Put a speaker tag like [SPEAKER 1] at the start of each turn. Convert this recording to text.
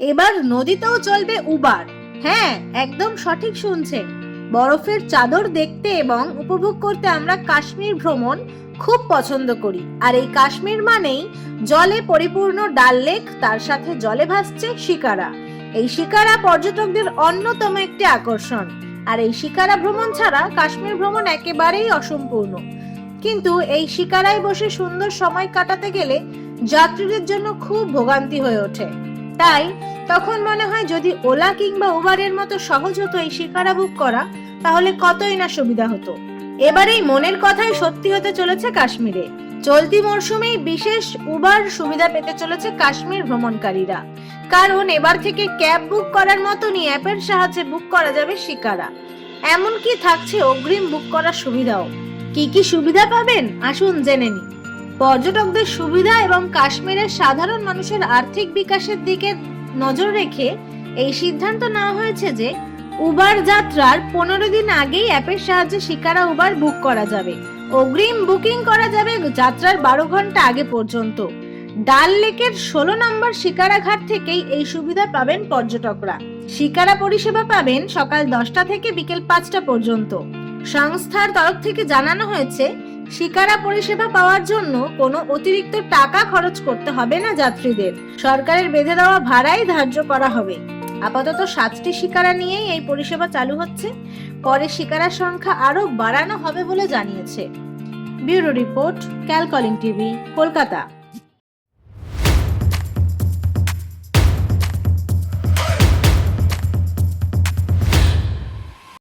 [SPEAKER 1] এবার নদীতেও চলবে উবার। হ্যাঁ একদম সঠিক শুনছেন। বরফের চাদর দেখতে এবং উপভোগ করতে আমরা কাশ্মীর ভ্রমণ খুব পছন্দ করি। আর এই কাশ্মীর মানেই জলে পরিপূর্ণ ডাল লেক, তার সাথে জলে ভাসছে শিকারা। এই শিকারা পর্যটকদের অন্যতম একটি আকর্ষণ। আর এই শিকারা ভ্রমণ ছাড়া কাশ্মীর ভ্রমণ একেবারেই অসম্পূর্ণ। কিন্তু এই শিকারায় বসে সুন্দর সময় কাটাতে গেলে যাত্রীদের জন্য খুব ভোগান্তি হয়ে ওঠে। তাই তখন মনে হয় যদি ওলা কিংবা উবারের মতো সহজ হতো এই শিকারা বুক করা, তাহলে কতই না সুবিধা হতো। এবার এই মনের কথাই সত্যি হতে চলেছে কাশ্মীরে। চলতি মরশুমেই বিশেষ উবার সুবিধা পেতে চলেছে কাশ্মীর ভ্রমণকারীরা। কারণ এবার থেকে ক্যাব বুক করার মতনই অ্যাপের সাহায্যে বুক করা যাবে শিকারা। এমনকি থাকছে অগ্রিম বুক করার সুবিধাও। কি কি সুবিধা পাবেন? আসুন জেনে নিই। পর্যটকদের সুবিধা এবং কাশ্মীরের সাধারণ মানুষের আর্থিক বিকাশের দিকে নজর রেখে এই সিদ্ধান্ত নেওয়া হয়েছে যে উবার যাত্রার পনেরো দিন আগেই অ্যাপের সাহায্যে শিকারা উবার বুক করা যাবে। অগ্রিম বুকিং করা যাবে যাত্রার বারো ঘণ্টা আগে পর্যন্ত। ডাল লেকের ষোলো নম্বর শিকারা ঘাট থেকেই এই সুবিধা পাবেন পর্যটকরা। শিকারা পরিষেবা পাবেন সকাল দশটা থেকে বিকেল পাঁচটা পর্যন্ত। সংস্থার তরফ থেকে জানানো হয়েছে শিকারা পরিষেবা পাওয়ার জন্য কোনো অতিরিক্ত টাকা খরচ করতে হবে না যাত্রীদের। সরকারের বেঁধে দেওয়া ভাড়াই ধার্য করা হবে। আপাতত সাতটি শিকারা নিয়েই এই পরিষেবা চালু হচ্ছে। পরে শিকারার সংখ্যা আরও বাড়ানো হবে বলে জানিয়েছে। ব্যুরো রিপোর্ট, ক্যালকলিং টিভি, কলকাতা।